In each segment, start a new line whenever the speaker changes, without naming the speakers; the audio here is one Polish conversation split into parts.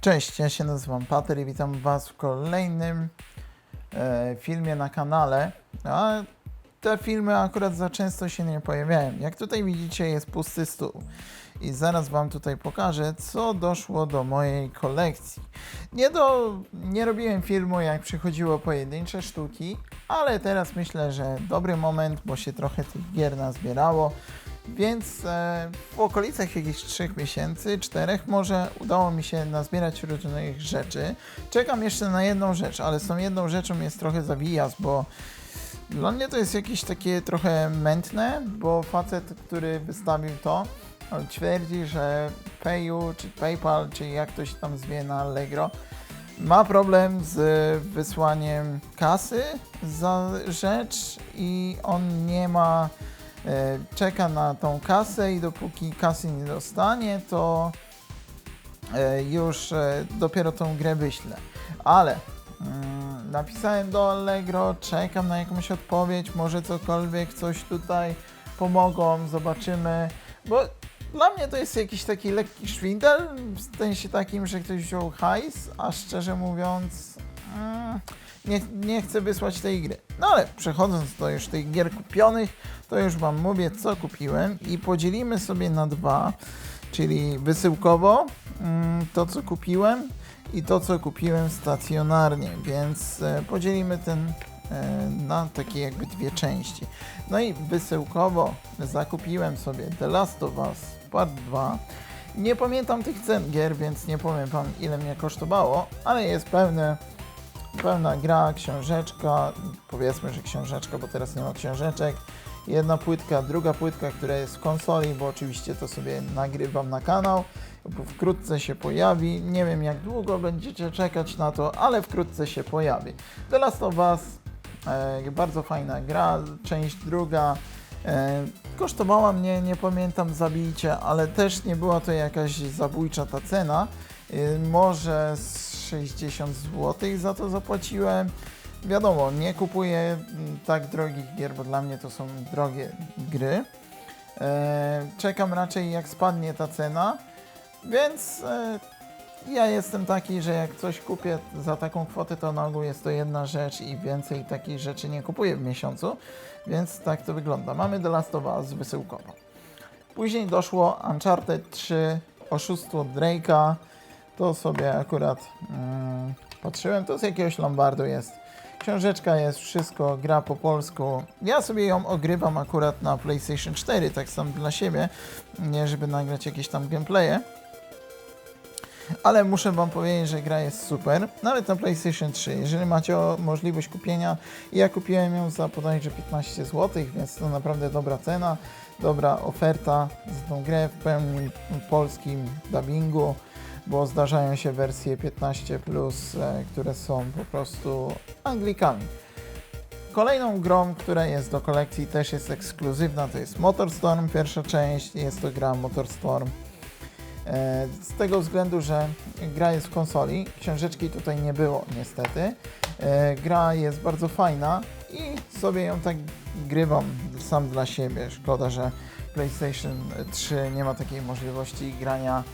Cześć, ja się nazywam Pater i witam Was w kolejnym e, filmie na kanale. A te filmy akurat za często się nie pojawiają. Jak tutaj widzicie jest pusty stół. I zaraz Wam tutaj pokażę, co doszło do mojej kolekcji. Nie, do, nie robiłem filmu, jak przychodziło pojedyncze sztuki, ale teraz myślę, że dobry moment, bo się trochę tych gier nazbierało. Więc e, w okolicach jakichś 3 miesięcy, 4 może udało mi się nazbierać różnych rzeczy. Czekam jeszcze na jedną rzecz, ale z tą jedną rzeczą jest trochę zawijas, bo dla mnie to jest jakieś takie trochę mętne, bo facet, który wystawił to, twierdzi, że Payu, czy PayPal, czy jak to się tam zwie na Allegro, ma problem z wysłaniem kasy za rzecz i on nie ma czeka na tą kasę i dopóki kasy nie dostanie, to e, już e, dopiero tą grę wyślę. Ale mm, napisałem do Allegro, czekam na jakąś odpowiedź, może cokolwiek, coś tutaj pomogą, zobaczymy, bo dla mnie to jest jakiś taki lekki szwindel, w sensie takim, że ktoś wziął hajs, a szczerze mówiąc mm, nie, nie chcę wysłać tej gry. No ale przechodząc do już tych gier kupionych, to już Wam mówię, co kupiłem i podzielimy sobie na dwa, czyli wysyłkowo mm, to, co kupiłem i to, co kupiłem stacjonarnie, więc e, podzielimy ten e, na takie jakby dwie części. No i wysyłkowo zakupiłem sobie The Last of Us Part 2. Nie pamiętam tych cen gier, więc nie powiem Wam ile mnie kosztowało, ale jest pewne pełna gra, książeczka, powiedzmy, że książeczka, bo teraz nie ma książeczek, jedna płytka, druga płytka, która jest w konsoli, bo oczywiście to sobie nagrywam na kanał, wkrótce się pojawi, nie wiem jak długo będziecie czekać na to, ale wkrótce się pojawi. The Last of Us, e, bardzo fajna gra, część druga, e, kosztowała mnie, nie pamiętam, zabicie, ale też nie była to jakaś zabójcza ta cena, Y, może z 60 zł za to zapłaciłem. Wiadomo, nie kupuję mm, tak drogich gier, bo dla mnie to są drogie gry. E, Czekam raczej jak spadnie ta cena, więc e, ja jestem taki, że jak coś kupię za taką kwotę, to na ogół jest to jedna rzecz i więcej takich rzeczy nie kupuję w miesiącu, więc tak to wygląda. Mamy The Last of Us wysyłkowo. Później doszło Uncharted 3, oszustwo Drake'a. To sobie akurat mm, patrzyłem, to z jakiegoś Lombardu jest. Książeczka jest, wszystko, gra po polsku. Ja sobie ją ogrywam akurat na PlayStation 4, tak sam dla siebie, nie żeby nagrać jakieś tam gameplaye. Ale muszę Wam powiedzieć, że gra jest super, nawet na PlayStation 3. Jeżeli macie możliwość kupienia, ja kupiłem ją za bodajże 15 zł, więc to naprawdę dobra cena, dobra oferta za tą grę w pełnym polskim dubbingu bo zdarzają się wersje 15, e, które są po prostu Anglikami. Kolejną grą, która jest do kolekcji, też jest ekskluzywna, to jest Motorstorm, pierwsza część. Jest to gra Motorstorm. E, Z tego względu, że gra jest w konsoli, książeczki tutaj nie było niestety. E, Gra jest bardzo fajna i sobie ją tak grywam sam dla siebie. Szkoda, że PlayStation 3 nie ma takiej możliwości grania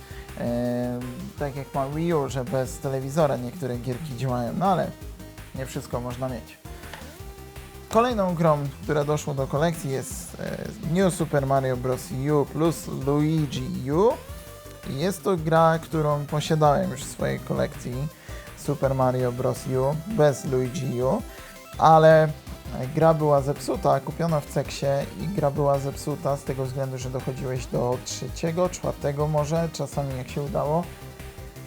tak jak ma Wii U, że bez telewizora niektóre gierki działają, no ale nie wszystko można mieć. Kolejną grą, która doszła do kolekcji jest e, New Super Mario Bros. U plus Luigi U. Jest to gra, którą posiadałem już w swojej kolekcji Super Mario Bros. U bez Luigi U, ale gra była zepsuta, kupiona w Ceksie i gra była zepsuta z tego względu, że dochodziłeś do trzeciego, czwartego może, czasami jak się udało,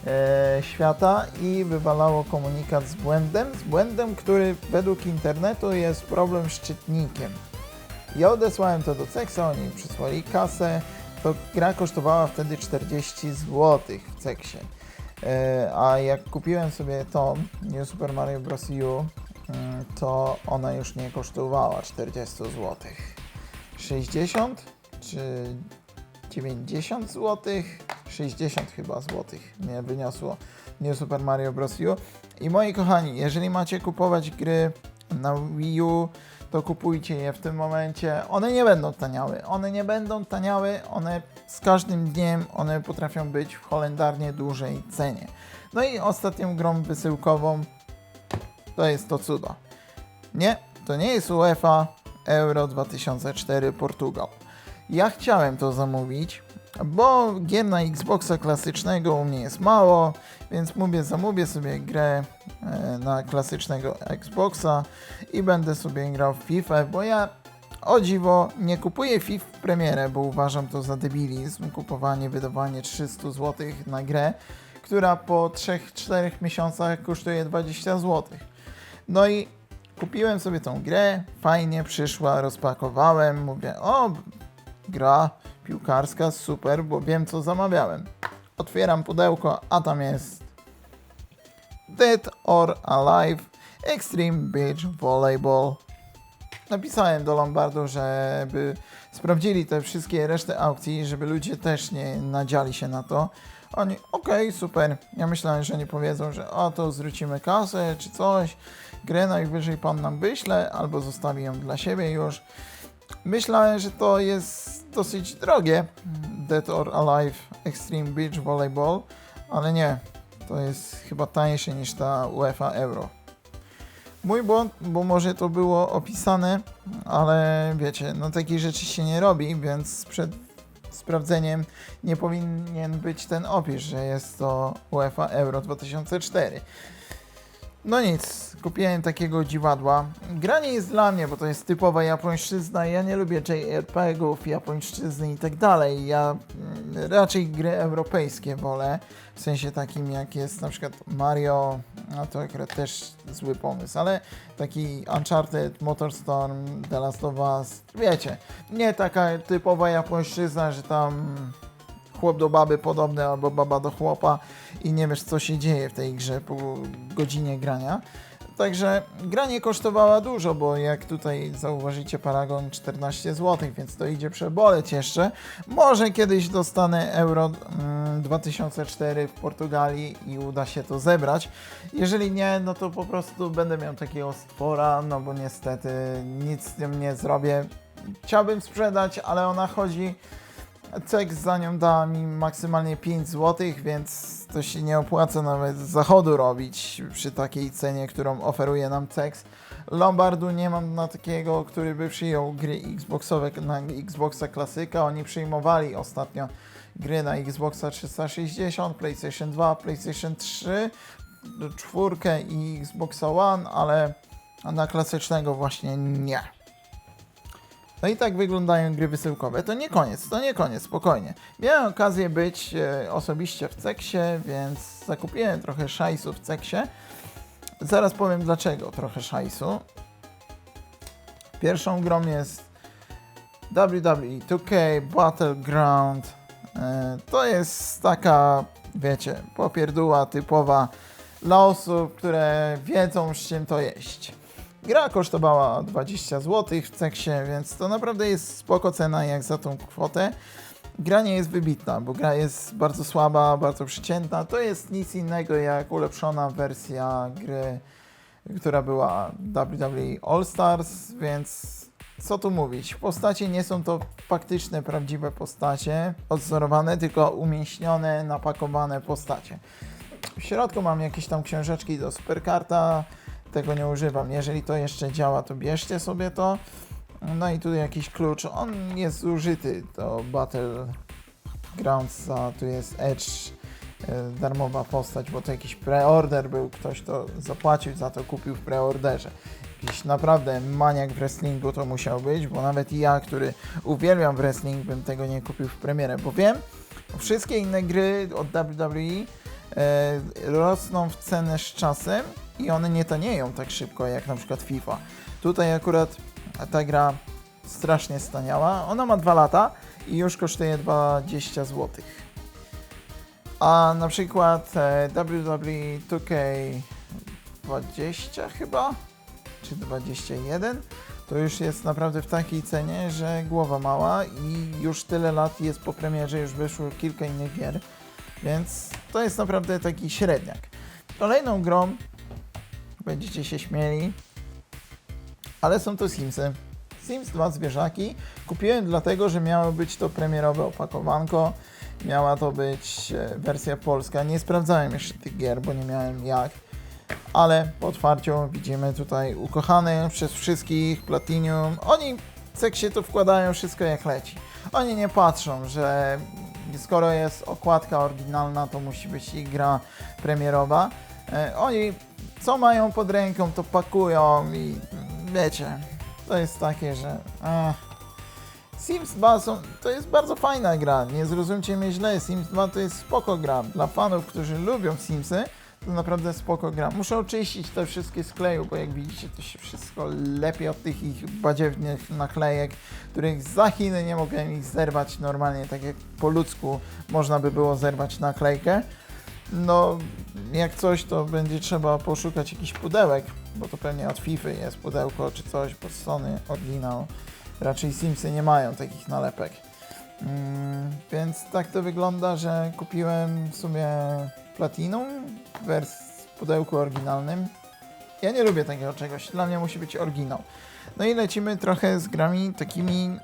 e, świata i wywalało komunikat z błędem, z błędem, który według internetu jest problem z czytnikiem. Ja odesłałem to do Ceksa, oni przysłali kasę, to gra kosztowała wtedy 40 zł w Ceksie. E, a jak kupiłem sobie tą New Super Mario Bros. U, to ona już nie kosztowała 40 zł. 60 czy 90 zł? 60 chyba złotych mnie wyniosło New Super Mario Bros. U. I moi kochani, jeżeli macie kupować gry na Wii U, to kupujcie je w tym momencie. One nie będą taniały. One nie będą taniały. One z każdym dniem one potrafią być w holendarnie dużej cenie. No i ostatnią grą wysyłkową to jest to cudo. Nie, to nie jest UEFA Euro 2004 Portugal. Ja chciałem to zamówić, bo gier na Xboxa klasycznego u mnie jest mało, więc mówię, zamówię sobie grę e, na klasycznego Xboxa i będę sobie grał w FIFA, bo ja o dziwo nie kupuję FIFA w premierę, bo uważam to za debilizm, kupowanie, wydawanie 300 zł na grę, która po 3-4 miesiącach kosztuje 20 zł. No i kupiłem sobie tą grę, fajnie przyszła, rozpakowałem, mówię, o, gra piłkarska, super, bo wiem co zamawiałem. Otwieram pudełko, a tam jest Dead or Alive Extreme Beach Volleyball. Napisałem do Lombardu, żeby sprawdzili te wszystkie reszty aukcji, żeby ludzie też nie nadziali się na to. Oni, okej, super. Ja myślałem, że nie powiedzą, że o to zwrócimy kasę czy coś. Grę najwyżej pan nam wyśle, albo zostawi ją dla siebie już. Myślałem, że to jest dosyć drogie. Dead or Alive Extreme Beach Volleyball, ale nie. To jest chyba tańsze niż ta UEFA Euro. Mój błąd, bo może to było opisane, ale wiecie, no takich rzeczy się nie robi, więc przed sprawdzeniem nie powinien być ten opis, że jest to UEFA Euro 2004. No nic, kupiłem takiego dziwadła. Gra nie jest dla mnie, bo to jest typowa japońszczyzna. Ja nie lubię JRPG-ów, japońszczyzny i tak dalej. Ja mm, raczej gry europejskie wolę. W sensie takim jak jest na przykład Mario, no to akurat też zły pomysł, ale taki Uncharted, Motorstorm, The Last of Us, wiecie, nie taka typowa japońszczyzna, że tam chłop do baby podobny albo baba do chłopa i nie wiesz co się dzieje w tej grze po godzinie grania. Także gra nie kosztowała dużo, bo jak tutaj zauważycie Paragon 14 zł, więc to idzie przeboleć jeszcze. Może kiedyś dostanę Euro mm, 2004 w Portugalii i uda się to zebrać. Jeżeli nie, no to po prostu będę miał takiego stwora, no bo niestety nic z tym nie zrobię. Chciałbym sprzedać, ale ona chodzi Cek za nią da mi maksymalnie 5 zł, więc to się nie opłaca nawet z zachodu robić przy takiej cenie, którą oferuje nam Cex. Lombardu nie mam na takiego, który by przyjął gry Xboxowe na Xboxa klasyka. Oni przyjmowali ostatnio gry na Xboxa 360, PlayStation 2, PlayStation 3, czwórkę i Xboxa One, ale na klasycznego właśnie nie. No i tak wyglądają gry wysyłkowe. To nie koniec, to nie koniec, spokojnie. Miałem okazję być e, osobiście w Ceksie, więc zakupiłem trochę szajsu w Ceksie. Zaraz powiem dlaczego trochę szajsu. Pierwszą grą jest WWE 2K Battleground. E, to jest taka, wiecie, popierdóła typowa dla osób, które wiedzą z czym to jeść. Gra kosztowała 20 zł w Ceksie, więc to naprawdę jest spoko cena jak za tą kwotę. Gra nie jest wybitna, bo gra jest bardzo słaba, bardzo przeciętna. To jest nic innego jak ulepszona wersja gry, która była WWE All Stars, więc co tu mówić? Postacie nie są to faktyczne, prawdziwe postacie, odzorowane, tylko umieśnione, napakowane postacie. W środku mam jakieś tam książeczki do superkarta, tego nie używam. Jeżeli to jeszcze działa, to bierzcie sobie to. No i tu jakiś klucz. On jest zużyty do Battlegrounds, a tu jest Edge, e, darmowa postać, bo to jakiś preorder był, ktoś to zapłacił za to, kupił w preorderze. Jakiś naprawdę maniak w wrestlingu to musiał być, bo nawet ja, który uwielbiam wrestling, bym tego nie kupił w premierę, bo wiem, wszystkie inne gry od WWE rosną w cenę z czasem i one nie tanieją tak szybko jak na przykład FIFA. Tutaj akurat ta gra strasznie staniała. Ona ma 2 lata i już kosztuje 20 zł. A na przykład e, WWE 2K20 chyba, czy 21, to już jest naprawdę w takiej cenie, że głowa mała i już tyle lat jest po premierze, już wyszło kilka innych gier, więc to jest naprawdę taki średniak. Kolejną grą będziecie się śmieli, ale są to Simsy. Sims 2 zwierzaki. Kupiłem dlatego, że miało być to premierowe opakowanko. Miała to być e, wersja polska. Nie sprawdzałem jeszcze tych gier, bo nie miałem jak. Ale po otwarciu widzimy tutaj ukochany przez wszystkich Platinum. Oni seksie to wkładają wszystko jak leci. Oni nie patrzą, że skoro jest okładka oryginalna, to musi być ich gra premierowa. E, Oni co mają pod ręką, to pakują i wiecie, to jest takie, że. Ech. Sims 2 są, to jest bardzo fajna gra, nie zrozumcie mnie źle, Sims 2 to jest spoko gra. Dla fanów, którzy lubią Simsy, to naprawdę spoko gra. Muszę oczyścić te wszystkie skleju, bo jak widzicie, to się wszystko lepiej od tych ich badziewnych naklejek, których za Chiny nie mogłem ich zerwać normalnie, tak jak po ludzku można by było zerwać naklejkę. No, jak coś, to będzie trzeba poszukać jakichś pudełek, bo to pewnie od FIFA jest pudełko czy coś, bo Sony oryginał. Raczej Simsy nie mają takich nalepek. Mm, więc tak to wygląda, że kupiłem w sumie Platinum wers- w pudełku oryginalnym. Ja nie lubię takiego czegoś, dla mnie musi być oryginał. No i lecimy trochę z grami takimi mm,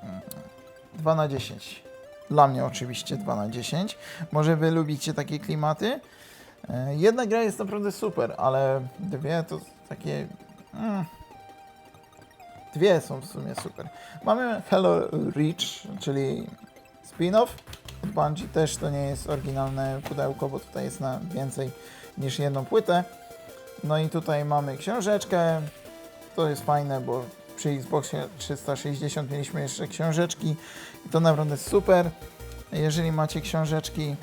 2 na 10. Dla mnie oczywiście 2 na 10. Może wy lubicie takie klimaty? E, Jedna gra jest naprawdę super, ale dwie to takie. Mm, dwie są w sumie super. Mamy Hello Reach, czyli spin-off. Bungie też to nie jest oryginalne pudełko, bo tutaj jest na więcej niż jedną płytę. No i tutaj mamy książeczkę. To jest fajne, bo przy Xboxie 360 mieliśmy jeszcze książeczki. I to naprawdę super. Jeżeli macie książeczki,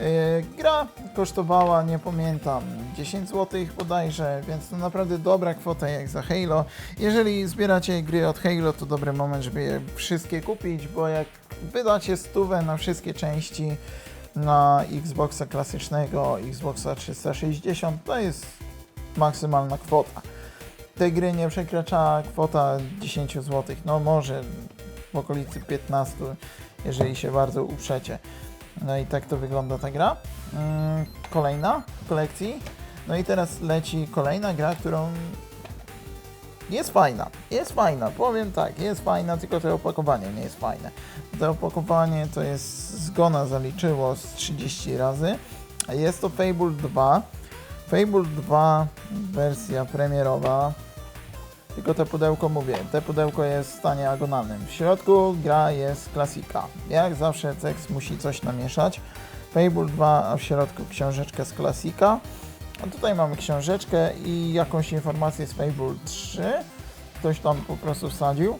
Yy, gra kosztowała, nie pamiętam, 10 zł bodajże, więc to naprawdę dobra kwota jak za Halo. Jeżeli zbieracie gry od Halo, to dobry moment, żeby je wszystkie kupić, bo jak wydacie stówę na wszystkie części na Xboxa klasycznego, Xboxa 360, to jest maksymalna kwota. Te gry nie przekracza kwota 10 zł, no może w okolicy 15, jeżeli się bardzo uprzecie. No i tak to wygląda ta gra. Mm, Kolejna w kolekcji. No i teraz leci kolejna gra, którą jest fajna. Jest fajna, powiem tak, jest fajna, tylko to opakowanie nie jest fajne. To opakowanie to jest zgona zaliczyło z 30 razy. Jest to Fable 2. Fable 2 wersja premierowa. Tylko te pudełko mówię, te pudełko jest w stanie agonalnym. W środku gra jest klasika. Jak zawsze Cex musi coś namieszać. Fable 2, a w środku książeczka z klasika. A tutaj mamy książeczkę i jakąś informację z Fable 3. Ktoś tam po prostu wsadził.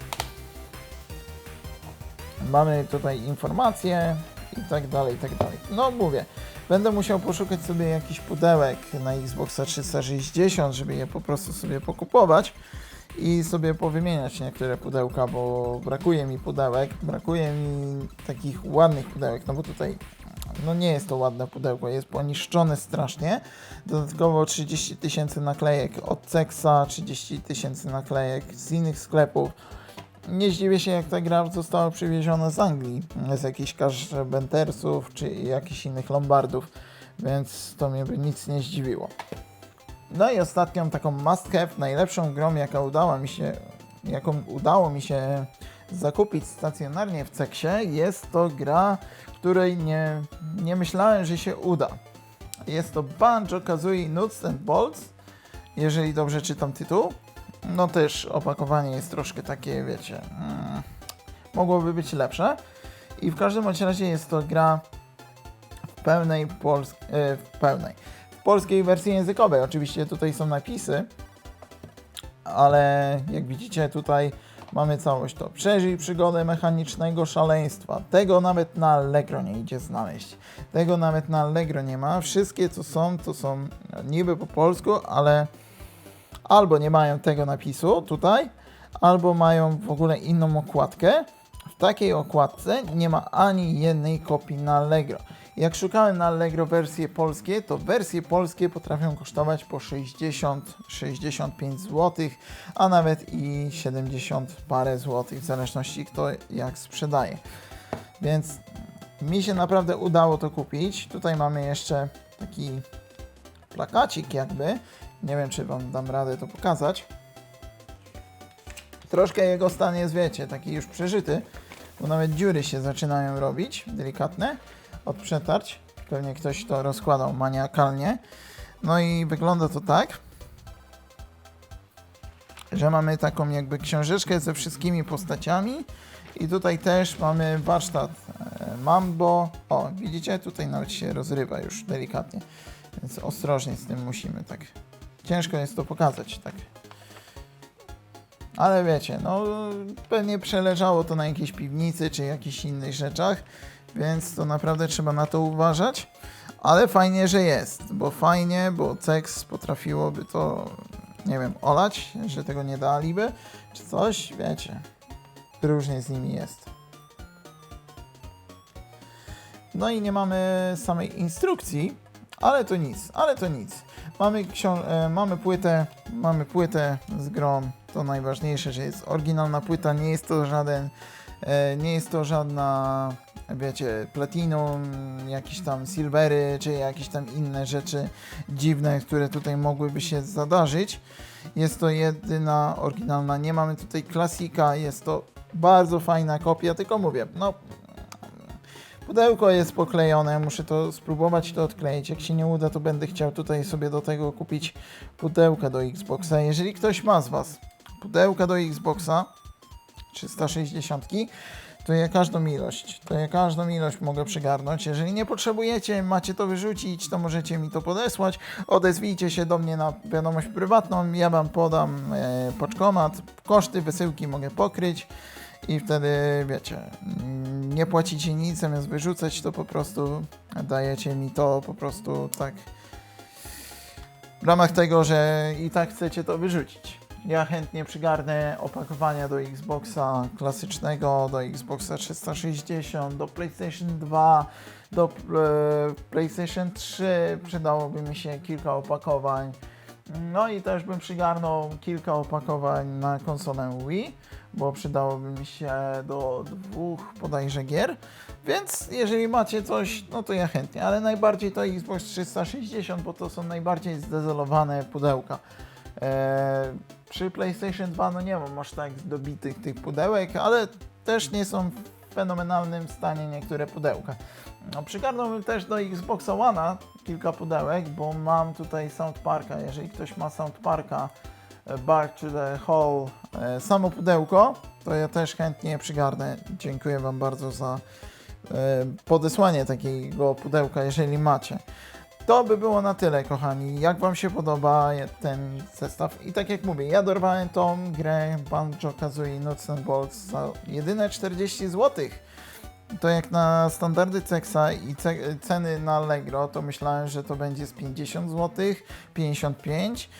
Mamy tutaj informacje i tak dalej, i tak dalej. No mówię, będę musiał poszukać sobie jakichś pudełek na Xboxa 360, żeby je po prostu sobie pokupować i sobie powymieniać niektóre pudełka, bo brakuje mi pudełek, brakuje mi takich ładnych pudełek, no bo tutaj no nie jest to ładne pudełko, jest poniszczone strasznie. Dodatkowo 30 tysięcy naklejek od Cexa, 30 tysięcy naklejek z innych sklepów. Nie zdziwię się, jak ta gra została przywieziona z Anglii, z jakichś Bentersów czy jakichś innych Lombardów, więc to mnie by nic nie zdziwiło. No i ostatnią taką must have, najlepszą grą, jaka udała mi się, jaką udało mi się zakupić stacjonarnie w Ceksie, jest to gra, której nie, nie myślałem, że się uda. Jest to Banjo-Kazooie Nuts and Bolts, jeżeli dobrze czytam tytuł. No też opakowanie jest troszkę takie, wiecie, mm, mogłoby być lepsze. I w każdym razie jest to gra w pełnej polskiej, w pełnej, polskiej wersji językowej. Oczywiście tutaj są napisy, ale jak widzicie tutaj mamy całość to. Przeżyj przygodę mechanicznego szaleństwa. Tego nawet na Allegro nie idzie znaleźć. Tego nawet na Allegro nie ma. Wszystkie co są, to są niby po polsku, ale albo nie mają tego napisu tutaj, albo mają w ogóle inną okładkę. W takiej okładce nie ma ani jednej kopii na Allegro. Jak szukałem na Allegro wersje polskie, to wersje polskie potrafią kosztować po 60-65 zł, a nawet i 70 parę złotych, w zależności kto jak sprzedaje. Więc mi się naprawdę udało to kupić. Tutaj mamy jeszcze taki plakacik jakby. Nie wiem, czy Wam dam radę to pokazać. Troszkę jego stan jest, wiecie, taki już przeżyty, bo nawet dziury się zaczynają robić, delikatne, od przetarć. Pewnie ktoś to rozkładał maniakalnie. No i wygląda to tak, że mamy taką jakby książeczkę ze wszystkimi postaciami i tutaj też mamy warsztat e, Mambo. O, widzicie? Tutaj nawet się rozrywa już delikatnie, więc ostrożnie z tym musimy, tak. Ciężko jest to pokazać, tak. Ale wiecie, no pewnie przeleżało to na jakiejś piwnicy czy jakichś innych rzeczach, więc to naprawdę trzeba na to uważać. Ale fajnie, że jest, bo fajnie, bo Cex potrafiłoby to, nie wiem, olać, że tego nie daliby, czy coś, wiecie. Różnie z nimi jest. No i nie mamy samej instrukcji, ale to nic, ale to nic. Mamy, e, mamy płytę, mamy płytę z grą, to najważniejsze, że jest oryginalna płyta, nie jest to żaden, e, nie jest to żadna, wiecie, platinum, jakieś tam silvery, czy jakieś tam inne rzeczy dziwne, które tutaj mogłyby się zadarzyć. Jest to jedyna oryginalna, nie mamy tutaj klasika, jest to bardzo fajna kopia, tylko mówię, no Pudełko jest poklejone, muszę to spróbować to odkleić. Jak się nie uda, to będę chciał tutaj sobie do tego kupić pudełka do Xboxa. Jeżeli ktoś ma z Was pudełka do Xboxa 360, to ja każdą ilość, to ja każdą ilość mogę przygarnąć. Jeżeli nie potrzebujecie, macie to wyrzucić, to możecie mi to podesłać. Odezwijcie się do mnie na wiadomość prywatną, ja Wam podam e, poczkomat, koszty wysyłki mogę pokryć i wtedy wiecie, nie płacicie nic, zamiast wyrzucać, to po prostu dajecie mi to po prostu tak w ramach tego, że i tak chcecie to wyrzucić. Ja chętnie przygarnę opakowania do Xboxa klasycznego, do Xboxa 360, do PlayStation 2, do e, PlayStation 3 przydałoby mi się kilka opakowań. No i też bym przygarnął kilka opakowań na konsolę Wii, bo przydałoby mi się do dwóch bodajże gier. Więc jeżeli macie coś, no to ja chętnie, ale najbardziej to Xbox 360, bo to są najbardziej zdezolowane pudełka. Eee, przy PlayStation 2 no nie mam aż tak dobitych tych pudełek, ale też nie są w fenomenalnym stanie niektóre pudełka. No, przygarnąłbym też do Xboxa One'a kilka pudełek, bo mam tutaj Sound Parka. Jeżeli ktoś ma Sound Parka, e, Back to the Hall, e, samo pudełko, to ja też chętnie przygarnę. Dziękuję Wam bardzo za e, podesłanie takiego pudełka, jeżeli macie. To by było na tyle, kochani. Jak Wam się podoba ten zestaw? I tak jak mówię, ja dorwałem tą grę Banjo-Kazooie Nuts and Bolts za jedyne 40 zł. To jak na standardy Cexa i ce ceny na Allegro, to myślałem, że to będzie z 50 zł, 55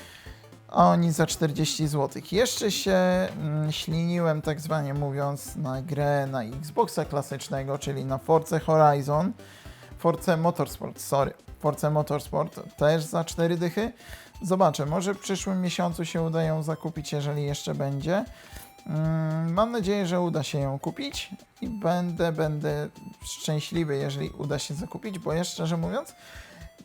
a oni za 40 zł. Jeszcze się mm, śliniłem, tak zwanie mówiąc, na grę na Xboxa klasycznego, czyli na Forza Horizon, Forza Motorsport, sorry, Forza Motorsport też za 4 dychy. Zobaczę, może w przyszłym miesiącu się uda ją zakupić, jeżeli jeszcze będzie. Mm, Mam nadzieję, że uda się ją kupić i będę, będę szczęśliwy, jeżeli uda się zakupić, bo ja szczerze mówiąc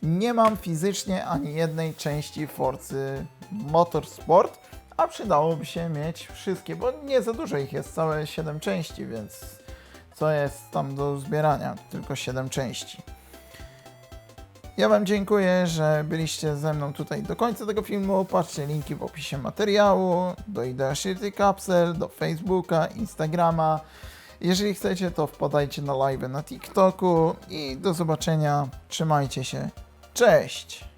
nie mam fizycznie ani jednej części Forcy Motorsport, a przydałoby się mieć wszystkie, bo nie za dużo ich jest, całe 7 części, więc co jest tam do zbierania? Tylko 7 części. Ja Wam dziękuję, że byliście ze mną tutaj do końca tego filmu. Patrzcie linki w opisie materiału, do Idea Shirty Capsule, do Facebooka, Instagrama. Jeżeli chcecie, to wpadajcie na live na TikToku i do zobaczenia. Trzymajcie się. Cześć!